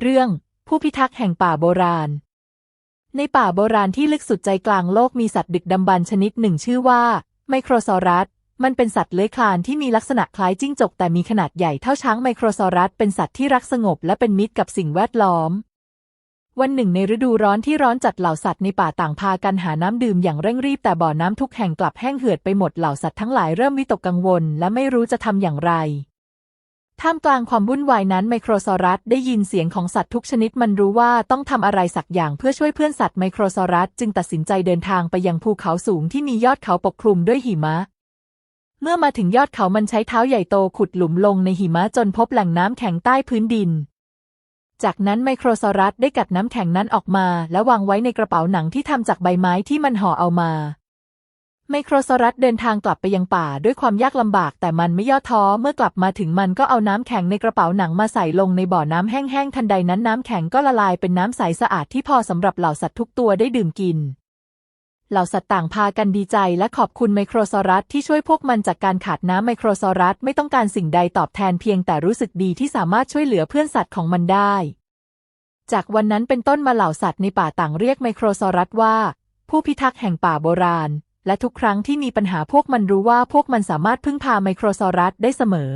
เรื่องผู้พิทักษ์แห่งป่าโบราณ ในป่าโบราณที่ลึกสุดใจกลางโลกมีสัตว์ดึกดำบรรพ์ชนิดหนึ่งชื่อว่า ไมโครซอรัส มันเป็นสัตว์เลื้อยคลานที่มีลักษณะคล้ายจิ้งจกแต่มีขนาดใหญ่เท่าช้างไมโครซอรัส เป็นสัตว์ที่รักสงบและเป็นมิตรกับสิ่งแวดล้อม วันหนึ่งในฤดูร้อนที่ร้อนจัดเหล่าสัตว์ในป่าต่างพากันหาน้ำดื่มอย่างเร่งรีบแต่บ่อน้ำทุกแห่งกลับแห้งเหือดไปหมดเหล่าสัตว์ทั้งหลายเริ่มวิตกกังวล และไม่รู้จะทำอย่างไร ท่ามกลางความวุ่นวายนั้นไมโครซอรัสได้ยินเสียงของสัตว์ทุกชนิดมันรู้ว่าต้องทำอะไรสักอย่างเพื่อช่วยเพื่อนสัตว์ไมโครซอรัสจึงตัดสินใจเดินทางไปยังภูเขาสูงที่มียอดเขาปกคลุมด้วยหิมะ เมื่อมาถึงยอดเขามันใช้เท้าใหญ่โตขุดหลุมลงในหิมะจนพบแหล่งน้ำแข็งใต้พื้นดิน จากนั้นไมโครซอรัสได้กัดน้ำแข็งนั้นออกมา และวางไว้ในกระเป๋าหนังที่ทำจากใบไม้ที่มันห่อเอามา ไมโครซอรัสเดินทางกลับไปยังป่าด้วยความยากลำบากแต่มันไม่ย่อท้อเมื่อกลับมาถึงมันก็เอาน้ำแข็งในกระเป๋าหนังมาใส่ลงในบ่อน้ำแห้งๆทันใดนั้นน้ำแข็งก็ละลายเป็นน้ำใสสะอาดที่พอสำหรับเหล่าสัตว์ทุกตัวได้ดื่มกิน เหล่าสัตว์ต่างพากันดีใจและขอบคุณไมโครซอรัสที่ช่วยพวกมันจากการขาดน้ำไมโครซอรัสไม่ต้องการสิ่งใดตอบแทนเพียงแต่รู้สึกดีที่สามารถช่วยเหลือเพื่อนสัตว์ของมันได้ จากวันนั้นเป็นต้นมาเหล่าสัตว์ในป่าต่างเรียกไมโครซอรัสว่า ผู้พิทักษ์แห่งป่าโบราณ และทุกครั้งที่มีปัญหาพวกมันรู้ว่าพวกมันสามารถพึ่งพาไมโครซอรัสได้เสมอ